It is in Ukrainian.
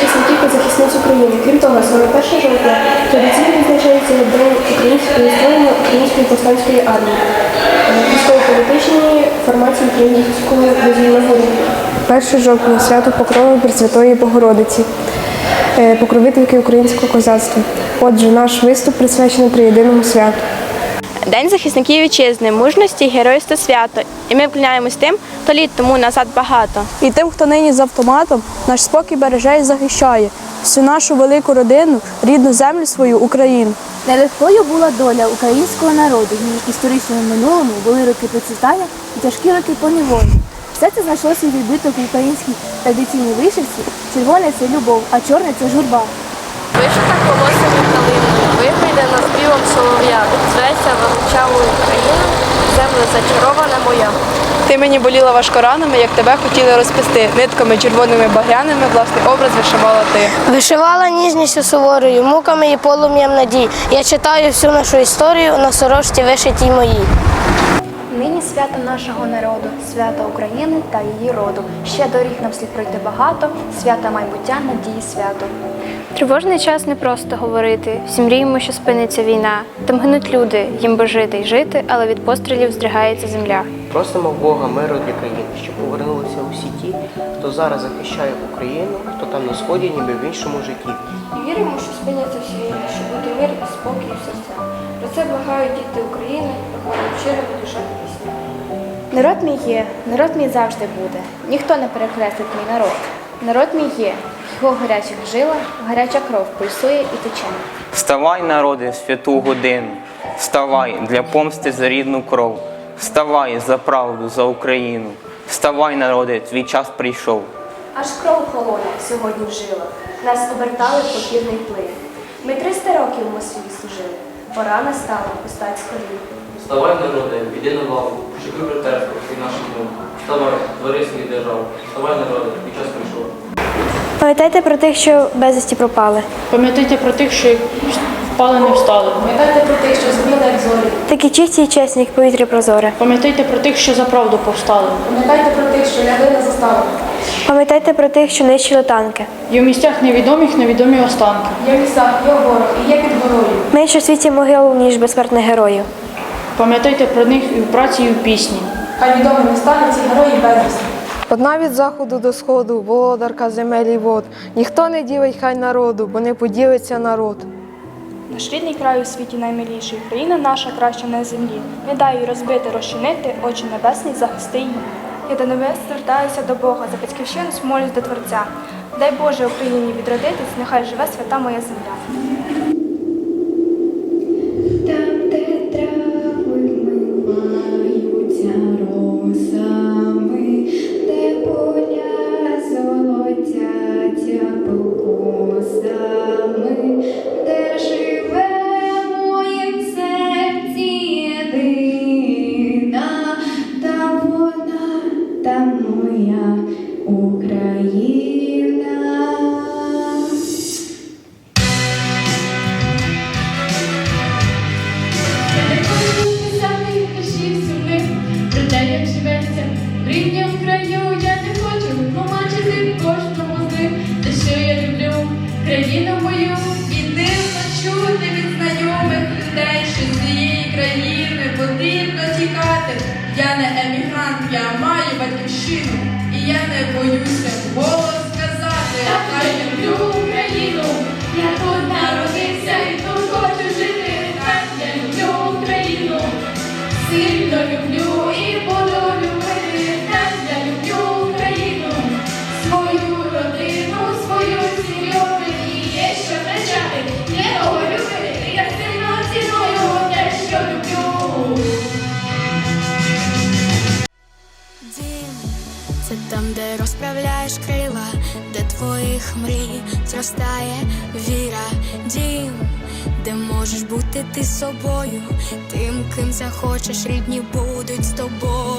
захисників та захисниць України. Крім того, 41 жовтня традиційно відзначається як день української створення української повстанської армії, е, військово-політичної формації української військової війни. 1 жовтня свято Покрови Пресвятої Богородиці. Е, покровительки українського козацтва. Отже, наш виступ присвячений триєдиному святу. День захисників вітчизни, мужності, геройства свято і ми вклоняємось тим, хто літ тому назад багато. І тим, хто нині з автоматом, наш спокій береже і захищає всю нашу велику родину, рідну землю свою Україну. Нелегкою була доля українського народу. В історичному минулому були роки процвітання і тяжкі роки поневолі. Все це знайшло свій відбиток в українській традиційній вишивці. Червоне це любов, а чорне це журба. Вишита колосами калиною, наспівом співом солов'я, зветься величавою Україну, земля зачарована моя. Ти мені боліла важко ранами, як тебе хотіли розписти. Нитками червоними багряними власний образ вишивала ти. Вишивала ніжністю суворою, муками і полум'ям надій. Я читаю всю нашу історію на сорочці вишитій моїй. Нині свято нашого народу, свято України та її роду. Ще доріг нам слід пройти багато, свята майбуття, надії свято. Тривожний час не просто говорити. Всі мріємо, що спиниться війна. Там гинуть люди, їм би жити й жити, але від пострілів здригається земля. Просимо Бога миру для країни, щоб повернулися усі ті, хто зараз захищає Україну, хто там на сході, ніби в іншому житті. І віримо, що спиняться всі війни, що буде мир і спокій у серцях. Про це благають діти України, Народ мій є, народ мій завжди буде. Ніхто не перекреслить мій народ. Народ мій є, його гарячих жилах гаряча кров пульсує і тече. Вставай, народи, святу годину, вставай для помсти за рідну кров, вставай за правду, за Україну, вставай, народи, твій час прийшов. Аж кров холоне сьогодні в жилах. Нас обертали в покірний плин. Ми 300 років в Москві служили. Пора настала постать з колін. Вставай, народи, піди на лаву, шикуй братерство і нашим дому. Вставай, твори свою державу. Вставай, народи, твій час прийшов. Пам'ятайте про тих, що безвісті пропали. Пам'ятайте про тих, що впали, не встали. Пам'ятайте про тих, що згоріли як зорі. Такі чисті і чесні, як повітря прозоре. Пам'ятайте про тих, що за правду повстали. Пам'ятайте про тих, що лягли на заставу. Пам'ятайте про тих, що нищили танки. Є в місцях невідомих невідомі останки. Є в лісах, є в горах і є під горою. Менше в світі могил, ніж безсмертних героїв. Пам'ятайте про них і в праці, і в пісні. Хай відомими стануть ці герої безвісти. Одна від заходу до сходу, володарка земель і вод. Ніхто не ділить хай народу, бо не поділиться народ. Наш рідний край у світі наймиліший. Країна наша краща на землі. Не дай їй розбити, розчинити, очі небесні захисти її. Я до небес звертаюся до Бога, за батьківщину смолюсь до Творця. Дай Боже Україні відродитись, нехай живе свята моя земля. Та моя Україна. про те, як живеться в краю. Я не хочу помачити кожному з них, що я люблю країну мою. І дивно чути від знайомих людей, що з цієї країни потрібно тікати. Я не емігрант, я маю батьківщину, і я не боюся голос сказати. Я люблю Україну, я тут народився і тут хочу жити. Я люблю Україну, сильно люблю і буду розправляєш де твоїх мрій зростає віра. Дім, де можеш бути ти собою, тим, ким захочеш, рідні будуть з тобою.